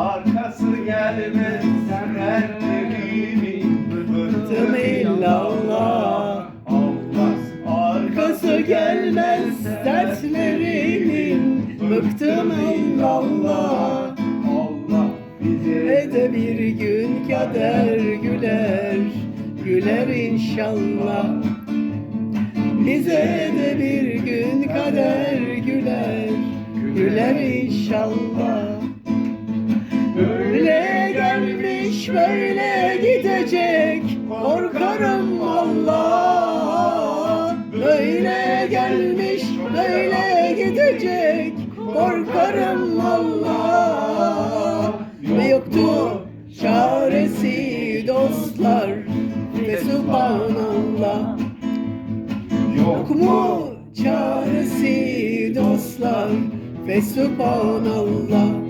Arkası gelmez dertlerimin Bıktım illallah Allah. Arkası gelmez dertlerimin Bıktım illallah Allah. Bize Ede bir gün kader güler Güler inşallah. Bize de bir gün kader güler Güler inşallah böyle gidecek. Korkarım Allah Böyle gelmiş böyle gidecek. Korkarım Allah yoktu çaresi dostlar? Ve subhanallah Yok mu çaresi dostlar? Ve subhanallah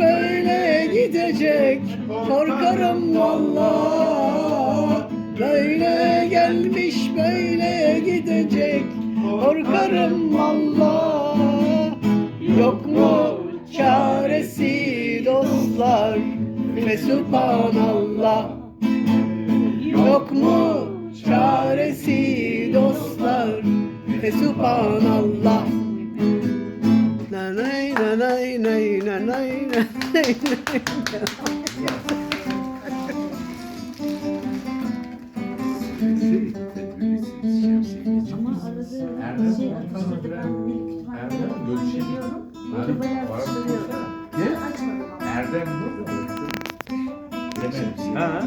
böyle gidecek. Korkarım valla Böyle gelmiş böyle gidecek. Korkarım valla Yok mu çaresi dostlar? Ve subhanallah. Yok mu çaresi dostlar? Ve subhanallah Nanay nanay nay nanay nanay Ama aradığı şey atıştırdı. Ben bir kütüphanede. Ne? Açmadım ama. Erdem bu. Ha?